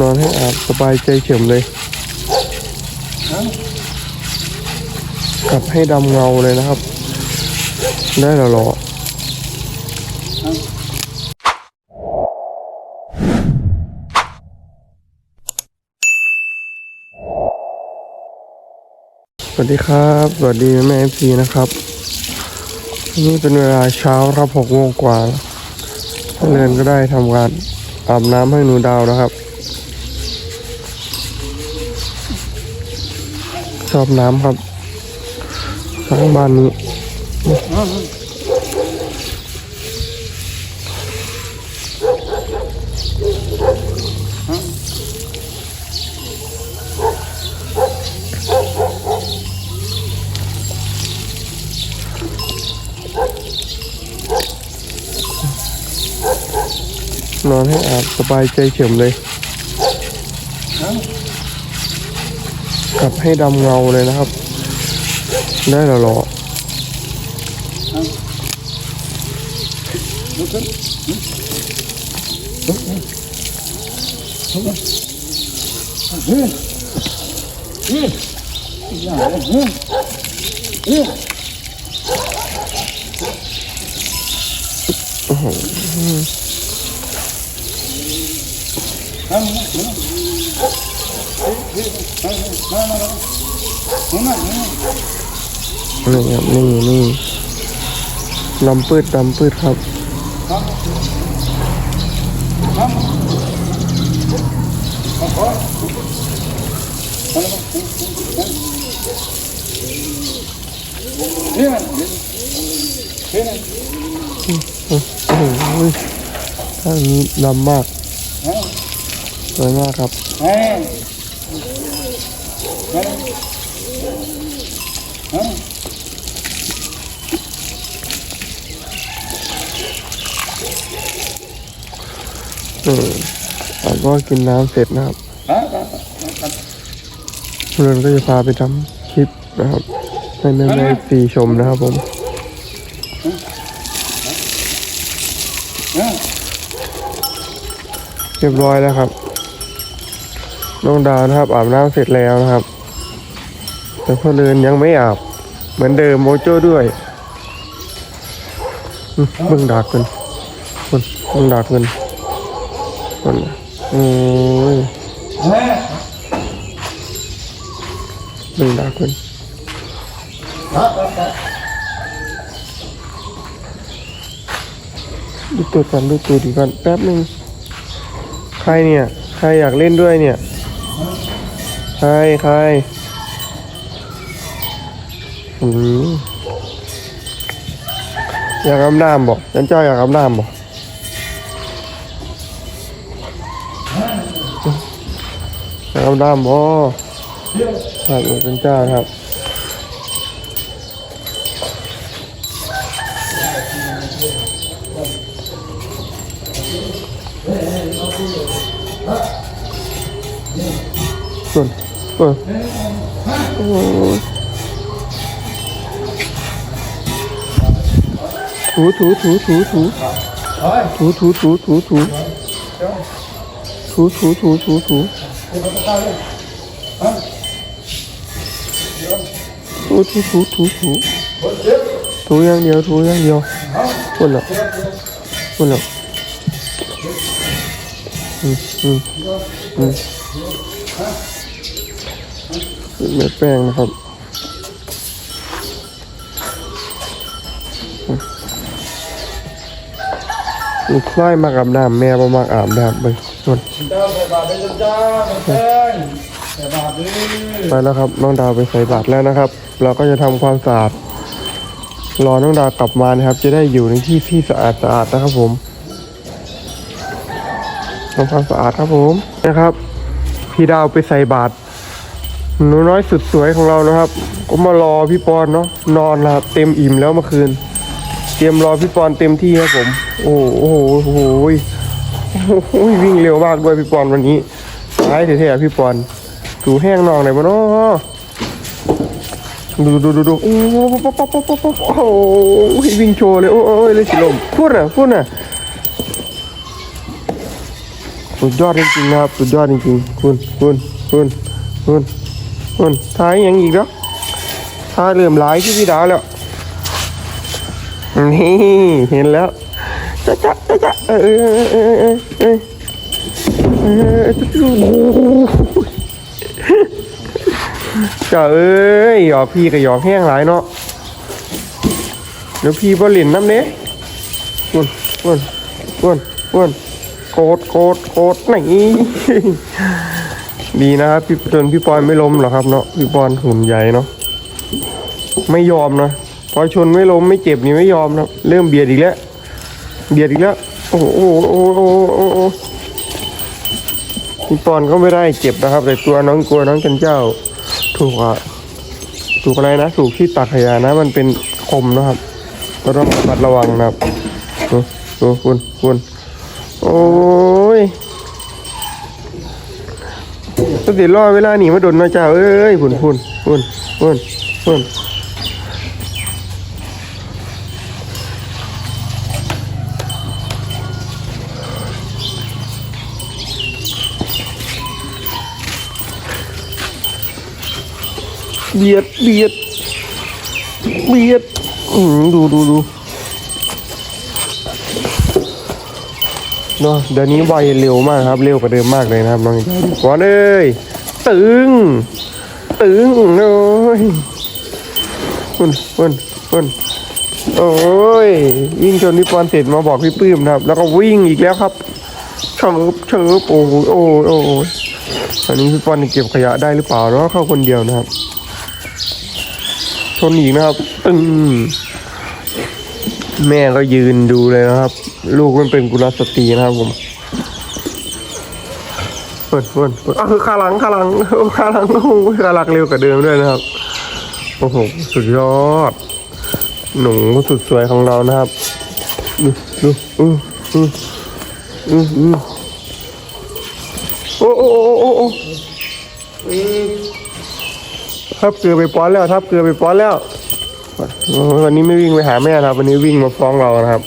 นอนให้อาบสบายใจเฉยมเลยกลับให้ดำเงาเลยนะครับ ได้แล้วหรอสวัสดีครับ สวัสดีแม่เอฟซีนะครับ นี่เป็นเวลาเช้าครับหกโมงกว่าแล้วเรือนก็ได้ทำการอาบน้ำให้หนูดาวนะครับ อบน้ำครับทั้งบ้านนี้นอนให้อาบสบายใจเฉยมเลย กลับให้ดำเงาเลยนะครับ ได้แล้วเหรอ นี่ครับนี่นี่ลำปืดลำปืดครับโอ้โหท่านี้ลำมากสวยมากครับ เอออ่ก็กินน้ำเสร็จนะครับเรือนก็จะพาไปทำคลิปนะครับ ให้แม่แม่ตีชมนะครับผมเรียบร้อยแล้วครับ น้องดาวนะครับอาบน้ำเสร็จแล้วนะครับ แต่พ่อเรือนยังไม่อาบ เหมือนเดิมโมโจ้ด้วยมเบิ่งดากกันคนเบิ่งดากกันคนอ้ยเบิ่งดากกันดูตัวกันดูตัวดีกันแป๊บหนึ่งใครเนี่ย ใครอยากเล่นด้วยเนี่ย ใครใครอืมอยากอาบน้ำบอกฉันเจ้าอยากอาบน้ำบอกอยากอาบน้ำบอกครับหลวงเป็นเจ้าครับ 不，不，我。图图图图图，图图图图图。图图图图图。图图图图。图样牛，图样牛。不冷。不冷。嗯嗯嗯。 เม็ดแป้งนะครับลูกคล้ายมากอาบน้ำแม่บ่มากอาบน้ำไปส่วนได้จ้าเต้นใส่บาตรดิไปแล้วครับน้องดาวไปใส่บาตรแล้วนะครับ เราก็จะทำความสะอาดรอน้องดาวกลับมานะครับ จะได้อยู่ในที่ที่สะอาดสะอาดนะครับผมทำความสะอาดครับผมนะครับ พี่ดาวไปใส่บาตร หนูน้อยสุดสวยของเรานะครับ ก็มารอพี่ปอนเนาะนอนแล้วครับเต็มอิ่มแล้วเมื่อคืน เตรียมรอพี่ปอนเต็มที่ครับผม โอ้โหโอ้โหโอ้โหโอ้โหวิ่งเร็วมากด้วยพี่ปอนวันนี้ท้ายเท่ๆพี่ปอนถูแห้งนองไหนบ้านาะดูดูดูดูโอ้โหป๊อปป๊อปป๊อปป๊อปป๊อปโอ้โหวิ่งโชว์เลยโอ้โหเลยสิลมพูดน่ะพูดน่ะสุดยอดจริงๆนะครับสุดยอดจริงๆคุณคุณคุณคุณ คุณท้ายยังอีกเนาะท้ายเริ่มหลายที่พี่ดาวแล้ว นี่เห็นแล้วจ๊ะจ๊ะจ๊ะจ๊ะเออเออเออเออเออเออโอ้โหจ้าเอ้ยหยอกพี่กับหยอกแห้งหลายเนาะเดี๋ยวพี่บ่เล่นน้ำเนี้ยอ้วนอ้วนอ้วนอ้วนโกดโกดโกดไหน ดีนะครับพี่จนพี่ปอนไม่ล้มหรอครับเนาะพี่ปอนหุ่นใหญ่เนาะไม่ยอมนะพอชนไม่ล้มไม่เจ็บนี่ไม่ยอมนะเริ่มเบียดอีกแล้วเบียดอีกแล้วโอ้โหโอ้โหโอ้โหโอ้พี่ปอนก็ไม่ได้เจ็บนะครับ แต่ตัวน้องกลัวน้องจันเจ้า ถูกอะถูกอะไรนะถูกที่ตักขยะนะ มันเป็นคมนะครับก็ต้องระมัดระวังนะครับดูดูคุณคุณโอ้ย ก็ติดรอเวลาหนีมาโดนนะเจ้าเอ้ยคุณคุณคุณคุณคุณเบียดเบียดเบียดอืมดูดูดู เนาะเดี๋ยวนี้ไวเร็วมากครับ เร็วกว่าเดิมมากเลยนะครับน้องก่อนเอ้ยตึง ตึงโอ้ยคุณคุณคุณโอ้ยวิ่งจนพี่ปอนเสร็จมาบอกพี่ปื้มนะครับ แล้วก็วิ่งอีกแล้วครับเชิบเชิบโอ้โหโอ้โหอ้โหอันนี้พี่ปอนเก็บขยะได้หรือเปล่าเนาะเข้าคนเดียวนะครับชนอีกนะครับตึงแม่ก็ยืนดูเลยนะครับ ลูกมันเป็นกุลสตรีนะครับผมเปิดเปิดเปิดอะคือขาหลังขาหลังขาหลังโอ้ขาหลังเร็วกว่าเดิมด้วยนะครับโอ้โหสุดยอด หนูสุดสวยของเรานะครับดูดูอืออืออืออือโอ้โอ้โอ้โอ้โอ้ทับเกลือไปป้อนแล้วทับเกลือไปป้อนแล้ววันนี้ไม่วิ่งไปหาแม่นะครับ วันนี้วิ่งมาฟ้องเรานะครับ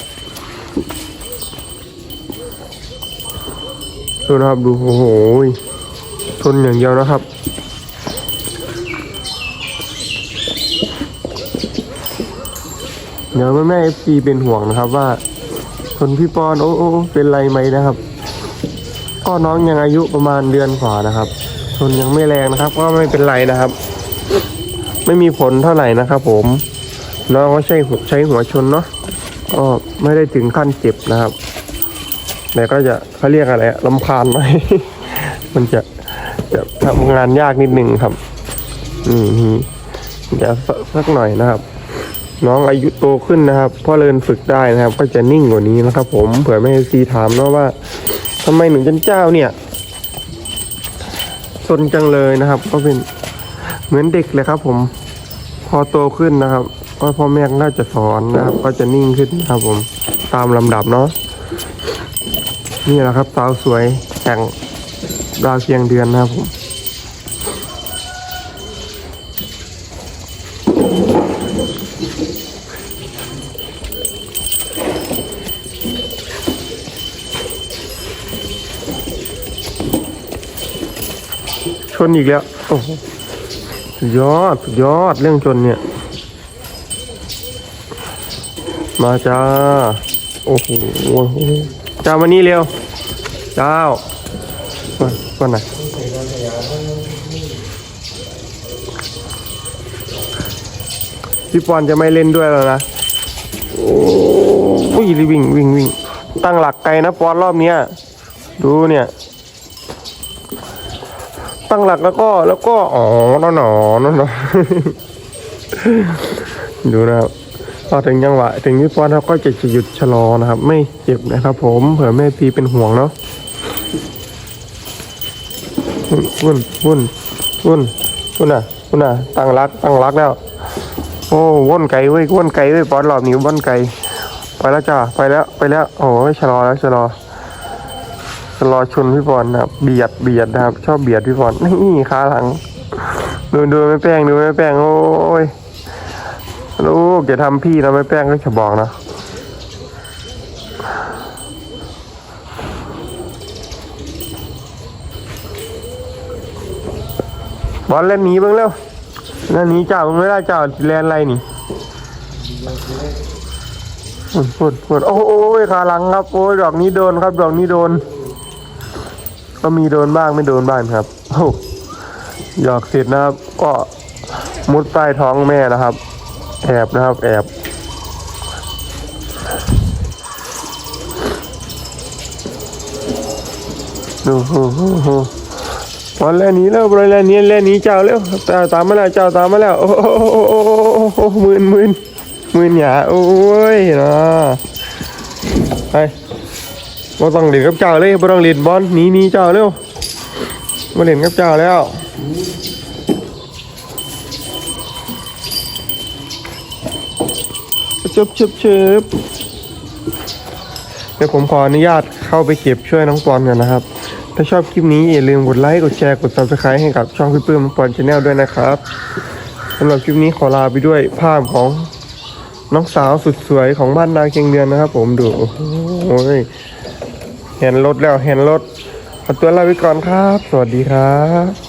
ดูนะครับดูโอ้โหทนอย่างเดียวนะครับเดี๋ยวแม่แม่เอฟซีเป็นห่วงนะครับว่าคนพี่ปอนโอ้โอ้เป็นไรไหมนะครับ ก็น้องยังอายุประมาณเดือนกว่านะครับชนยังไม่แรงนะครับ ก็ไม่เป็นไรนะครับ ไม่มีผลเท่าไหร่นะครับ ผมน้องก็ใช้ใช้หัวชนเนาะก็ไม่ได้ถึงขั้นเจ็บนะครับแต่ก็จะ เขาเรียกอะไรลำคาญไหม มันจะจะทำงานยากนิดหนึ่งครับอืมจะสักสักหน่อยนะครับ น้องอายุโตขึ้นนะครับพ่อเรินฝึกได้นะครับ ก็จะนิ่งกว่านี้นะครับ ผมเผื่อไม่ซีถามเนาะว่าทำไมหนุ่มจันเจ้าเนี่ยสนจังเลยนะครับ ก็เป็นเหมือนเด็กเลยครับ ผม พอโตขึ้นนะครับ ก็พ่อแม่ก็น่าจะสอนนะครับ ก็จะนิ่งขึ้นนะครับ ผมตามลำดับเนาะ นี่แหละครับสาวสวยแข่งดาวเคียงเดือนนะครับผมชนอีกแล้ว โอ้โหสุดยอด สุดยอด เรื่องชนเนี่ย มาจ้า โอ้โห จ้ามานี่เร็ว เจ้าก่อนไหนพี่ปอนจะไม่เล่นด้วยแล้วนะ โอ้ยวิ่งวิ่งวิ่ง ตั้งหลักไกลนะปอนรอบเนี้ย ดูเนี่ย ตั้งหลักแล้วก็แล้วก็ อ๋อหนอหนอหนอนดูนะครับ พอถึงจังหวะถึงพี่ปอนเขาก็จะหยุดชะลอนะครับ ไม่เจ็บนะครับ ผมเผื่อแม่พีเป็นห่วงเนาะวุ่นวุ่นวุ่นวุ่นอะวุ่นอะตั้งรักตั้งรักแล้ว โอ้ว่นไก่เว้ยว่นไก่เว้ยปอนรอบนี้ว่นไก่ไปแล้วจ้าไปแล้วไปแล้วโอ้ยชะลอแล้วชะลอรอชนพี่บอลนะครับเบียดเบียดนะครับ ชอบเบียดพี่บอลนี่ขาหลังดูดูไม่แป้งดูไม่แป้งโอ้ย ลูกอย่าทำพี่นะไม่แป้งก็จะบอกนะบอลเล่นหนีบ้างเร็วนั่นหนีเจ้ามึงไม่ได้เจ้าแลนอะไรนี่ปวดปวดโอ้โอ้ยขาหลังครับ โอ้ยดอกนี้โดนครับ ดอกนี้โดน ก็มีโดนบ้างไม่โดนบ้างครับโอ้หยอกเสร็จนะครับ ก็มุดใต้ท้องแม่นะครับ แอบนะครับแอบดูโอ้โหบอลเล่นี้แล้วบอลเล่นหนี้เล่นหนี้เจ้าเร็วเจ้าตามมาแล้วเจ้าตามมาแล้วโอ้โหโอ้โอ้โอ้หมื่นหมื่นหมื่นหยาโอ้ยนะไปบ่ต้องเล่นกับเจ้าเลยบ่ต้องเล่นบอลหนีหนีเจ้าเร็วมาเล่นกับเจ้าแล้ว ชึบชึบชึบเดี๋ยวผมขออนุญาตเข้าไปเก็บช่วยน้องปอนกันนะครับ ถ้าชอบคลิปนี้อย่าลืมกดไลค์ กดแชร์ กด subscribe ให้กับช่องพี่ปื้มปอนชาแนลด้วยนะครับสำหรับคลิปนี้ขอลาไปด้วยภาพของน้องสาวสุดสวยของบ้านนาเคียงเดือนนะครับ ผมดูโอ้โหเห็นรถแล้วเห็นรถขอตัวลาไปก่อนครับ สวัสดีครับ